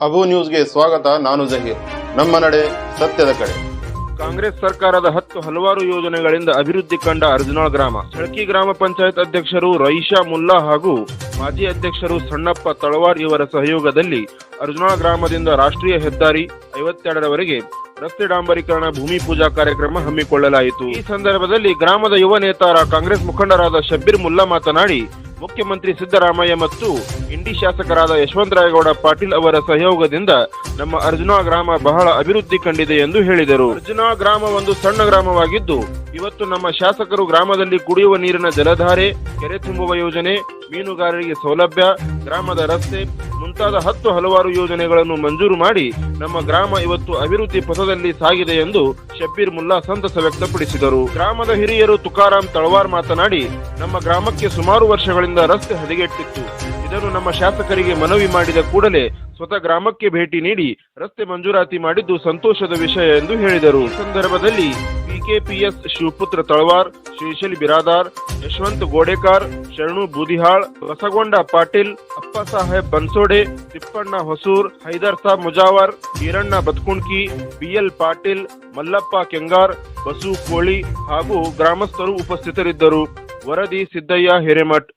ಅಬು ನ್ಯೂಸ್ಗೆ ಸ್ವಾಗತ, ನಾನು ಜಹೀರ್. ನಮ್ಮ ನಡೆ ಸತ್ಯದ ಕಡೆ. ಕಾಂಗ್ರೆಸ್ ಸರ್ಕಾರದ ಹತ್ತು ಹಲವಾರು ಯೋಜನೆಗಳಿಂದ ಅಭಿವೃದ್ಧಿ ಕಂಡ ಅರ್ಜುನಾಳ್ ಗ್ರಾಮ. ಚಳಕಿ ಗ್ರಾಮ ಪಂಚಾಯತ್ ಅಧ್ಯಕ್ಷರು ರೈಶಾ ಮುಲ್ಲಾ ಹಾಗೂ ಮಾಜಿ ಅಧ್ಯಕ್ಷರು ಸಣ್ಣಪ್ಪ ತಳವಾರ್ ಇವರ ಸಹಯೋಗದಲ್ಲಿ ಅರ್ಜುನಾಳ್ ಗ್ರಾಮದಿಂದ ರಾಷ್ಟ್ರೀಯ ಹೆದ್ದಾರಿ ಐವತ್ತೆರಡರವರೆಗೆ ರಸ್ತೆ ಡಾಂಬರೀಕರಣ, ಭೂಮಿ ಪೂಜಾ ಕಾರ್ಯಕ್ರಮ ಹಮ್ಮಿಕೊಳ್ಳಲಾಯಿತು. ಈ ಸಂದರ್ಭದಲ್ಲಿ ಗ್ರಾಮದ ಯುವ ನೇತಾರ ಕಾಂಗ್ರೆಸ್ ಮುಖಂಡರಾದ ಶಬ್ಬೀರ್ ಮುಲ್ಲಾ ಮಾತನಾಡಿ, ಮುಖ್ಯಮಂತ್ರಿ ಸಿದ್ದರಾಮಯ್ಯ ಮತ್ತು ಇಂಡಿ ಶಾಸಕರಾದ ಯಶವಂತರಾಯಗೌಡ ಪಾಟೀಲ್ ಅವರ ಸಹಯೋಗದಿಂದ ನಮ್ಮ ಅರ್ಜುನ ಗ್ರಾಮ ಬಹಳ ಅಭಿವೃದ್ಧಿ ಕಂಡಿದೆ ಎಂದು ಹೇಳಿದರು. ಅರ್ಜುನ ಗ್ರಾಮ ಒಂದು ಸಣ್ಣ ಗ್ರಾಮವಾಗಿದ್ದು, ಇವತ್ತು ನಮ್ಮ ಶಾಸಕರು ಗ್ರಾಮದಲ್ಲಿ ಕುಡಿಯುವ ನೀರಿನ ಜಲಧಾರೆ, ಕೆರೆ ತುಂಬುವ ಯೋಜನೆ, ಮೀನುಗಾರರಿಗೆ ಸೌಲಭ್ಯ, ಗ್ರಾಮದ ರಸ್ತೆ, ಮುಂತಾದ ಹತ್ತು ಹಲವಾರು ಯೋಜನೆಗಳನ್ನು ಮಂಜೂರು ಮಾಡಿ ನಮ್ಮ ಗ್ರಾಮ ಇವತ್ತು ಅಭಿವೃದ್ಧಿ ಪಥದಲ್ಲಿ ಸಾಗಿದೆ ಎಂದು ಶಬ್ಬೀರ್ ಮುಲ್ಲಾ ಸಂತಸ ವ್ಯಕ್ತಪಡಿಸಿದರು. ಗ್ರಾಮದ ಹಿರಿಯರು ತುಕಾರಾಂ ತಳವಾರ್ ಮಾತನಾಡಿ, ನಮ್ಮ ಗ್ರಾಮಕ್ಕೆ ಸುಮಾರು ವರ್ಷಗಳಿಂದ ರಸ್ತೆ ಹದಗೆಟ್ಟಿತ್ತು. ಇದನ್ನು ನಮ್ಮ ಶಾಸಕರಿಗೆ ಮನವಿ ಮಾಡಿದ ಕೂಡಲೇ ಸ್ವತಃ ಗ್ರಾಮಕ್ಕೆ ಭೇಟಿ ನೀಡಿ ರಸ್ತೆ ಮಂಜೂರಾತಿ ಮಾಡಿದ್ದು ಸಂತೋಷದ ವಿಷಯ ಎಂದು ಹೇಳಿದರು. ಸಂದರ್ಭದಲ್ಲಿ ಪಿಕೆಪಿಎಸ್ ಶಿವಪುತ್ರ ತಳವಾರ್, ಶ್ರೀಶೈಲ್ ಬಿರಾದಾರ್, ಯಶವಂತ್ ಗೋಡೆಕಾರ್, ಶರಣು ಬೂದಿಹಾಳ್ ಬಸಗೊಂಡ ಪಾಟೀಲ್, ಅಪ್ಪ ಸಾಹೇಬ್ ಬನ್ಸೋಡೆ, ತಿಪ್ಪಣ್ಣ ಹೊಸೂರ್, ಹೈದರ್ ಸಾಬ್ ಮುಜಾವರ್, ಈರಣ್ಣ ಬತ್ಕುಣ್ಕಿ ಬಿಎಲ್ ಪಾಟೀಲ್, ಮಲ್ಲಪ್ಪ ಕೆಂಗಾರ್, ಬಸು ಕೋಳಿ ಹಾಗೂ ಗ್ರಾಮಸ್ಥರು ಉಪಸ್ಥಿತರಿದ್ದರು. ವರದಿ ಸಿದ್ದಯ್ಯ, ಹಿರೇಮಠ್.